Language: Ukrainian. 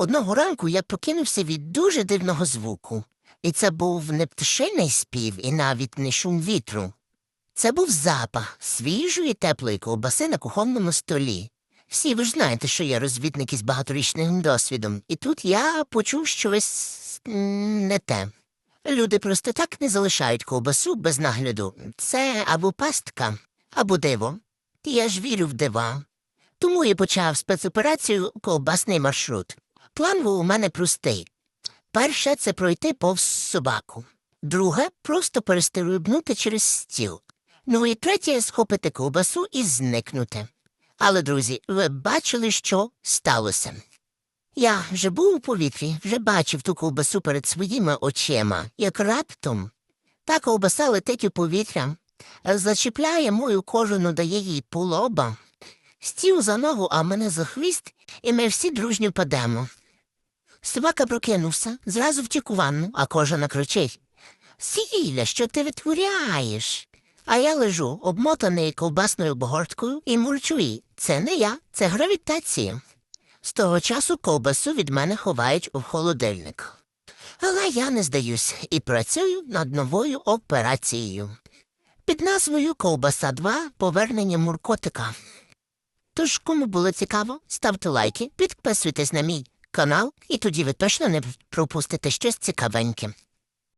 Одного ранку я прокинувся від дуже дивного звуку. І це був не пташиний спів і навіть не шум вітру. Це був запах свіжої теплої ковбаси на кухонному столі. Всі ви ж знаєте, що я розвідник із багаторічним досвідом, і тут я почув щось не те. Люди просто так не залишають ковбасу без нагляду. Це або пастка, або диво. Я ж вірю в дива. Тому і почав спецоперацію ковбасний маршрут. План був у мене простий. Перше це пройти повз собаку. Друге просто перестрибнути через стіл. Ну і третє схопити ковбасу і зникнути. Але, друзі, ви бачили, що сталося. Я вже був у повітрі, вже бачив ту ковбасу перед своїми очима, як раптом та ковбаса летить у повітря, зачіпляє мою кожану, дає їй полоба, стів за ногу, а мене за хвіст, і ми всі дружньо падемо. Собака прокинувся, зразу втік у ванну, а кожана кричить. Сіля, що ти витворяєш? А я лежу, обмотаний ковбасною обгорткою, і мурчу їй. Це не я, це гравітація. З того часу ковбасу від мене ховають у холодильник. Але я не здаюсь і працюю над новою операцією. Під назвою Ковбаса 2 повернення муркотика. Тож, кому було цікаво, ставте лайки, підписуйтесь на мій канал, і тоді ви точно не пропустите щось цікавеньке.